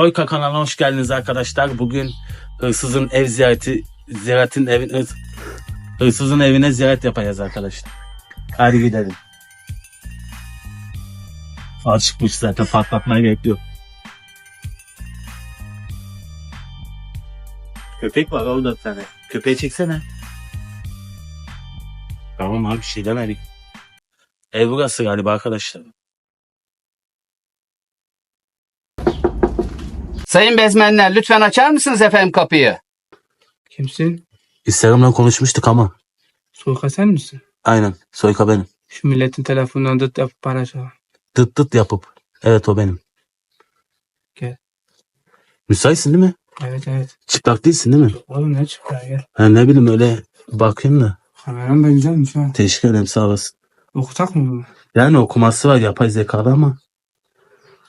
Soyka kanalına hoş geldiniz arkadaşlar. Bugün hırsızın ev ziyareti, ziyaretin evin, hırs- hırsızın evine ziyaret yapacağız arkadaşlar. Hadi gidelim. Fal çıkmış zaten patlatmayı bekliyor. Köpek var orada bir tane. Köpeği çeksene. Tamam abi bir şey demedik. Ev burası galiba arkadaşlar. Sayın bezmenler lütfen açar mısınız efendim kapıyı? Kimsin? Instagram'dan konuşmuştuk ama. Soyka sen misin? Aynen. Soyka benim. Şu milletin telefonundan dıt yapıp para çal. Dıt dıt yapıp. Evet o benim. Gel. Müsaitsin değil mi? Evet evet. Çıplak değilsin değil mi? Oğlum ne ya gel. Ha, ne bileyim öyle bakayım da. Kameram da güzelmiş ha. Teşekkür ederim sağ olasın. Okutak mı bunu? Yani okuması var yapay zekalı ama.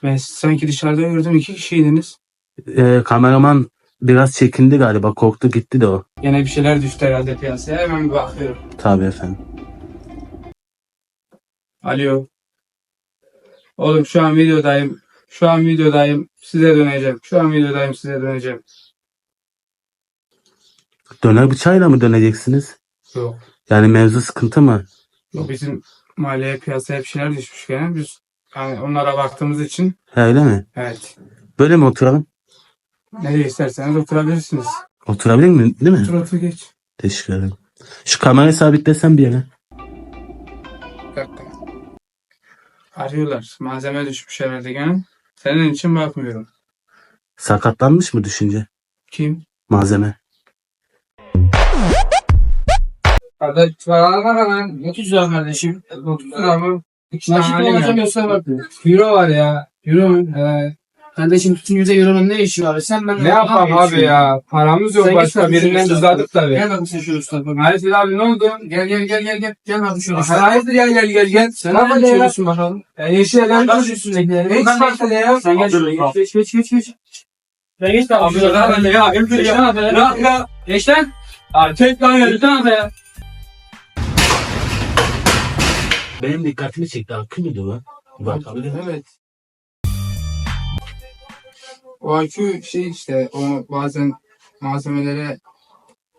Ben sanki dışarıda gördüm iki kişiydiniz. E, kameraman biraz çekindi galiba. Korktu gitti de o. Yine bir şeyler düştü herhalde piyasaya. Hemen bir bakıyorum. Tabii efendim. Alo. Oğlum şu an videodayım. Şu an videodayım. Size döneceğim. Şu an videodayım size döneceğim. Döner bıçağıyla mı döneceksiniz? Yok. Yani mevzu sıkıntı mı? Yok bizim mahalleye piyasaya bir şeyler düşmüş gene. Biz yani onlara baktığımız için Ha, öyle mi? evet. Böyle mi oturalım? Nereye isterseniz oturabilirsiniz. Oturabilir mi? Değil mi? Otur otur geç. Teşekkür ederim. Şu kamerayı sabitlesem bir yere. Bir dakika. Arıyorlar. Malzeme düşmüş herhalde gene. Senin için bakmıyorum. Sakatlanmış mı düşünce? Kim? Malzeme. Kardeş paralar var hemen. 30 lira kardeşim. 30 lira mı? İki Nakit tane olacak yoksa bak. Euro var ya. Euro mu? He. Kardeşim tutun yüze euronun ne işi var? Sen ben Ne yapalım abi ya? Paramız yok Sen başka. git Birinden kardeşim, uzadık tabii. Gel bakayım sen şöyle usta. bak. Hayır abi ne oldu? Gel gel gel gel gel. Gel bakayım şöyle usta. Hayırdır ya gel gel gel. Sen Bak ne hele ya. içiyorsun bakalım? Ya yeşil elen Bak şu üstündekileri. Geç bak hele ya. Sen gel şöyle geç geç geç geç geç. Sen geç Abi ya ben de ya. Emre Geç ya. lan abi. Ya. Geç lan. Abi tek lan ya. Geç lan abi ya. Benim dikkatimi çekti. Akü müydü bu? Bakabilir miyim? Evet. O akü şey işte o bazen malzemelere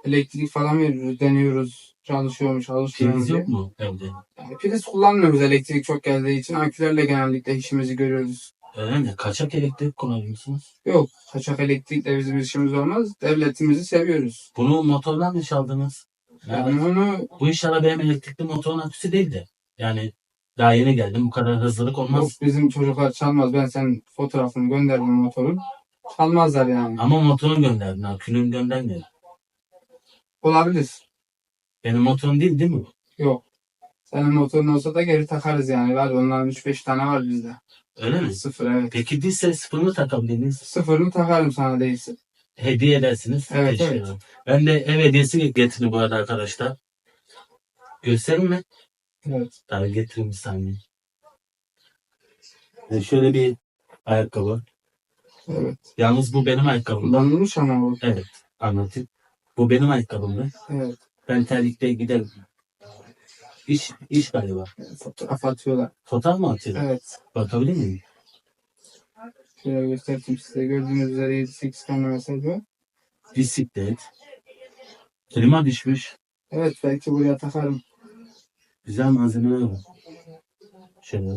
elektrik falan veriyoruz, deniyoruz. Çalışıyor mu, çalışmıyor Priz yok mu evde? Yani priz kullanmıyoruz elektrik çok geldiği için. Akülerle genellikle işimizi görüyoruz. Öyle mi? Kaçak elektrik kullanıyorsunuz? Yok, kaçak elektrikle bizim işimiz olmaz. Devletimizi seviyorız. Bunu motordan mı çaldınız? Yani Yani onu bu inşallah benim elektrikli motorun aküsü değil de. Yani daha yeni geldim. Bu kadar hızlılık yok, olmaz. bizim çocuklar çalmaz. Ben sen fotoğrafını gönderdim motorun. Çalmazlar yani. Ama motorun gönderdin. Akünün göndermedin. Olabilir. Benim motorum değil değil mi? Yok. Senin motorun olsa da geri takarız yani. Var onların 3-5 tane var bizde. Öyle mi? Sıfır evet. Peki değilse sıfırını takabilirsiniz. Sıfırını takarım sana değilse. Hediye edersiniz. Evet, Teşekkür evet. ederim. Ben de ev hediyesi getirdim bu arada arkadaşlar. Göstereyim mi? Evet. Tabii getireyim bir saniye. E, şöyle bir ayakkabı. Evet. Yalnız bu benim ayakkabım. Kullanılmış ama bu. Evet anlatayım. Bu benim ayakkabımdı. Evet. Ben terlikte giderim. İş, iş galiba. Fotoğraf atıyorlar. Fotoğraf mı atıyor? Evet. Bakabilir miyim? Şöyle göstereyim size. Gördüğünüz üzere 7-8 tane mesaj var. Bisiklet. Klima düşmüş. Evet belki buraya takarım. Güzel malzemeler var. Şöyle.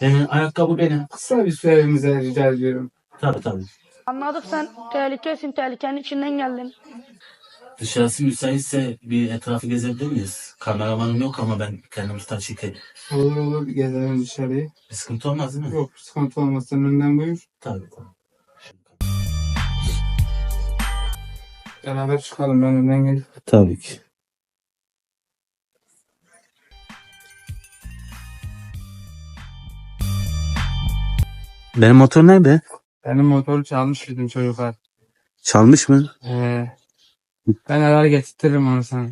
Yani ayakkabı benim. Kısa bir süremize rica ediyorum. Tabii tabii. Anladık sen tehlikesin, tehlikenin içinden geldin. Dışarısı müsaitse bir etrafı gezebilir miyiz? Kameramanım yok ama ben kendim tutar çekeyim. Olur olur gezelim dışarıyı. Bir sıkıntı olmaz değil mi? Yok sıkıntı olmasın önden buyur. Tabii tabii. Beraber çıkalım ben önden gelip. Tabii ki. Benim motor nerede? Benim motoru çalmış bizim çocuklar. Çalmış mı? Ee, ben arar getirtirim onu sana.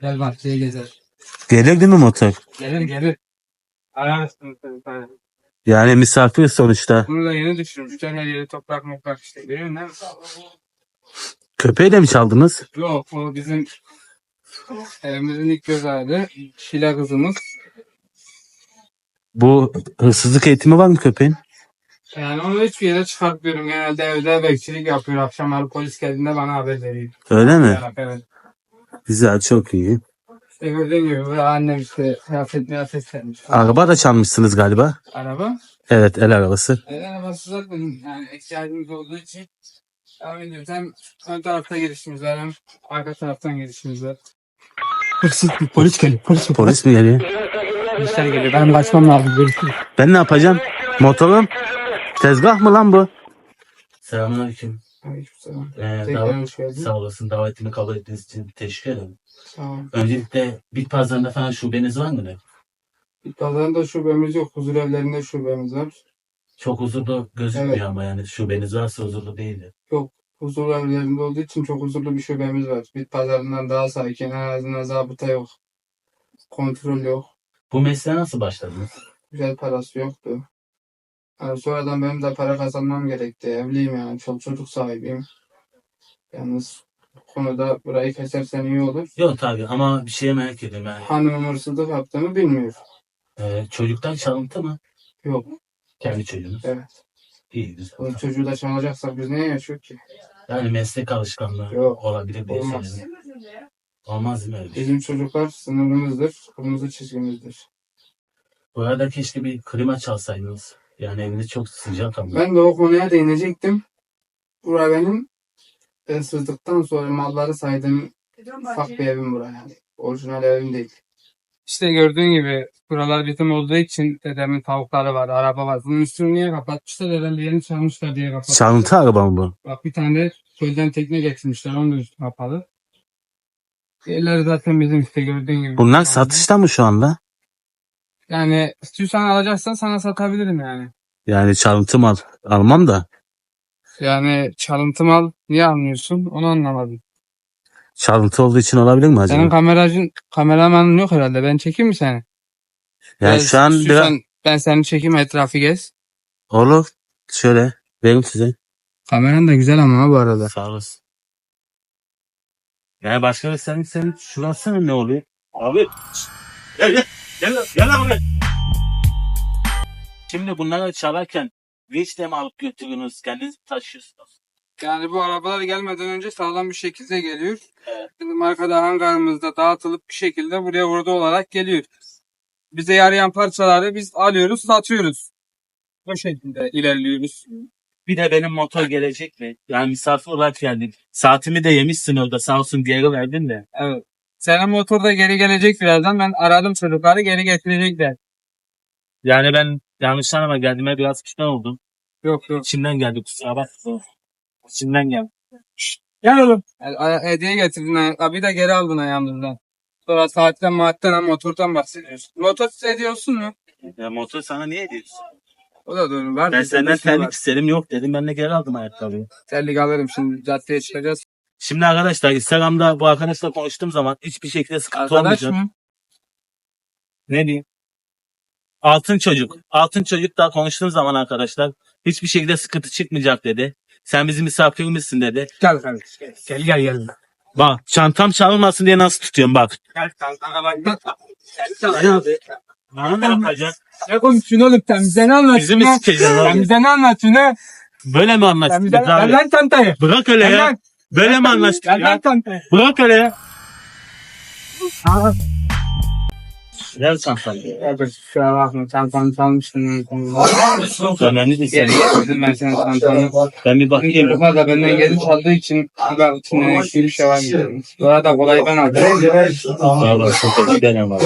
Gel bahçeye gezer. Gelir değil mi motor? Gelir gelir. Ararsın bir tane. Yani misafir sonuçta. Bunu da yeni düşürmüşler. Her yeri toprak moprak işte. Değil mi? Köpeği de mi çaldınız? Yok o bizim evimizin ilk göz ağrı. Şila kızımız. Bu hırsızlık eğitimi var mı köpeğin? Yani onu hiçbir yere çıkartmıyorum. Genelde evde bekçilik yapıyor. Akşamları polis geldiğinde bana haber veriyor. Öyle mi? Evet. Güzel çok iyi. İşte gördüğün gibi böyle annem işte kıyafet miyafet sermiş. Araba da çalmışsınız galiba. Araba. Evet el arabası. El arabası zaten yani ihtiyacımız olduğu için devam ediyoruz. Hem ön tarafta girişimiz var hem arka taraftan girişimiz var. Hırsız polis geliyor. Polis geliyor. Polis mi geliyor? Polisler geliyor. Ben kaçmam lazım. Görüşürüz. Ben ne yapacağım? Motorum? Tezgah mı lan bu? Selamünaleyküm. Aleykümselam. Ee, Tekrar davet- hoş geldin. sağ olasın davetimi kabul ettiğiniz için teşekkür ederim. Tamam. Öncelikle bit pazarında falan şubeniz var mı? Pazarında şubemiz yok. Huzur evlerinde şubemiz var. Çok huzurlu gözükmüyor Evet. ama yani şubeniz varsa huzurlu değildir. Huzur evlerinde olduğu için çok huzurlu bir şubemiz var. Bit pazarından daha sakin. En azından zabıta yok. Kontrol yok. Bu mesleğe nasıl başladınız? Güzel parası yoktu. Yani sonradan benim de para kazanmam gerekti. Evliyim yani. Çoluk çocuk sahibiyim. Yalnız bu konuda burayı kesersen iyi olur. Yok tabii ama bir şeye merak ediyorum yani. Hanımın hırsızlık yaptığını bilmiyor. Ee, çocuktan çalıntı mı? Yok. Kendi çocuğunuz. Evet. İyi güzel. O çocuğu da çalacaksak biz neye yaşıyor ki? Yani meslek alışkanlığı Yok, olabilir diye olmaz. söyledim. Olmaz mi öyle bir şey? Bizim çocuklar sınırımızdır. Kırmızı çizgimizdir. Bu arada keşke bir klima çalsaydınız. Yani eviniz çok sıcak ama. Ben de o konuya değinecektim. Bura benim hırsızlıktan sonra malları saydığım ufak bir evim bura yani. Orijinal evim değil. İşte gördüğün gibi buralar bizim olduğu için dedemin tavukları var, araba var. Bunun üstünü niye kapatmışlar? Herhalde yeni çalmışlar diye kapatmışlar. Çalıntı araba mı bu? Bak bir tane de köyden tekne getirmişler. Onun da üstü kapalı. Diğerleri zaten bizim işte gördüğün gibi. Bunlar satışta mı şu anda? Yani istiyorsan alacaksan sana satabilirim yani. Yani çalıntı mal almam da. Yani çalıntı mal niye almıyorsun? Onu anlamadım. Çalıntı olduğu için olabilir mi acaba? Senin kameracın, kameramanın yok herhalde. Ben çekeyim mi seni? yani Gel, şu an biraz... Ben seni çekeyim etrafı gez. Olur. Şöyle. Verim size. Kameran da güzel ama bu arada. Sağ olasın. Yani başka bir senin senin şurası ne oluyor? Abi. Gel gel. Gel lan, gel lan buraya. Şimdi bunları çalarken vinçle mi alıp götürüyorsunuz? Kendiniz mi taşıyorsunuz? Yani bu arabalar gelmeden önce sağlam bir şekilde geliyor. Evet. Bizim arkada hangarımızda dağıtılıp bir şekilde buraya burada olarak geliyor. Bize yarayan parçaları biz alıyoruz, satıyoruz. Bu şekilde ilerliyoruz. Bir de benim motor gelecek mi? Yani misafir olarak geldim. Saatimi de yemişsin orada sağ olsun geri verdin de. Evet. Senin motor da geri gelecek birazdan. Ben aradım çocukları geri getirecekler. Yani ben yanlış anlama geldiğime biraz pişman oldum. Yok yok. İçimden geldi kusura bakma. İçimden geldi. Gel oğlum. Hediye getirdin. Abi de geri aldın ayağımızdan. Sonra saatten maatten ha motordan bahsediyorsun. Motor ediyorsun mu? Ya motor sana niye ediyorsun? O da doğru. Var Ben senden terlik istedim yok dedim. Ben de geri aldım ayakkabıyı. Terlik alırım şimdi caddeye çıkacağız. Şimdi arkadaşlar Instagram'da bu arkadaşla konuştuğum zaman hiçbir şekilde sıkıntı Arkadaş olmayacak. mı? Ne diyeyim? Altın çocuk. Altın çocuk da konuştuğum zaman arkadaşlar hiçbir şekilde sıkıntı çıkmayacak dedi. Sen bizim misafirimizsin dedi. Gel kardeş. Gel gel gel. gel. Bak çantam çalınmasın diye nasıl tutuyorum bak. Gel kankana bak. Ne abi? Bana ne yapacak? Ne konuşuyorsun oğlum sen bize ne anlatıyorsun? Bizi mi ha? sikeceksin Sen abi? bize ne anlatıyorsun ha? Böyle mi Sen anlaştık bize çantayı. Bırak öyle ya. lan. Böyle mi anlaştık lan ya? Bırak öyle ya. Ver çantayı. Abi şuna bakma çantanı çalmıştın. Önemli değil. Geri getirdim ben senin çantanı. Ben bir bakayım. Çocuklar da benden geri çaldığı için ben içinden bir şey var mı? Bu arada kolayı ben aldım. Valla çok teşekkür ederim abi.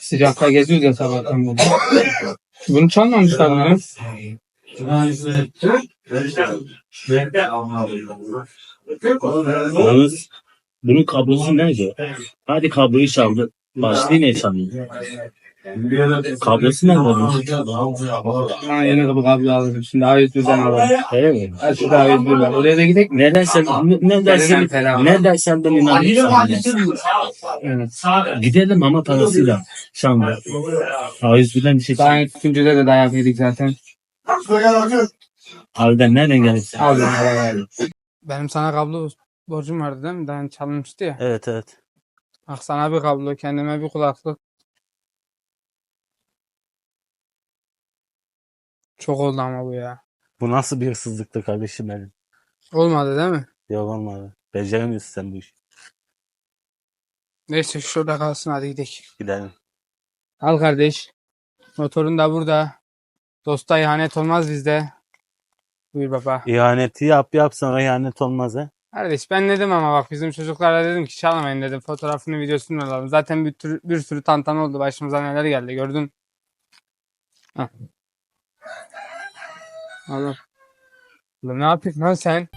Sıcakta geziyoruz ya sabahtan beri. Bunu çalmamışlar mı? Yalnız bunun kablosu nerede? Hadi kabloyu çaldı. Başlığı ne çalıyor? Kablosu nerede bunun? Bana yeni kapı kablo alırım. Şimdi A101'den alırım. Öyle mi? Her şey A101 var. Oraya da gidelim mi? Ne dersen, ne dersen, ne dersen ben inanırsam. Evet. Gidelim ama parasıyla. Şu anda. A101'den bir şey Daha önce tutuncada da dayak yedik zaten. Harbiden nereden gelirse. Aldım. Benim sana kablo borcum vardı değil mi? Daha önce çalınmıştı ya. Evet evet. Bak sana bir kablo, kendime bir kulaklık. Çok oldu ama bu ya. Bu nasıl bir hırsızlıktı kardeşim benim? Olmadı değil mi? Yok olmadı. Beceremiyorsun sen bu işi. Neyse şurada kalsın hadi gidelim. Gidelim. Al kardeş. Motorun da burada. Dosta ihanet olmaz bizde. Buyur baba. İhaneti yap yap sonra ihanet olmaz ha. Kardeş ben dedim ama bak bizim çocuklara dedim ki çalmayın dedim. Fotoğrafını videosunu alalım. Zaten bir, tür, bir sürü tantana oldu. Başımıza neler geldi gördün. Hah. Oğlum. Oğlum ne yapıyorsun lan sen?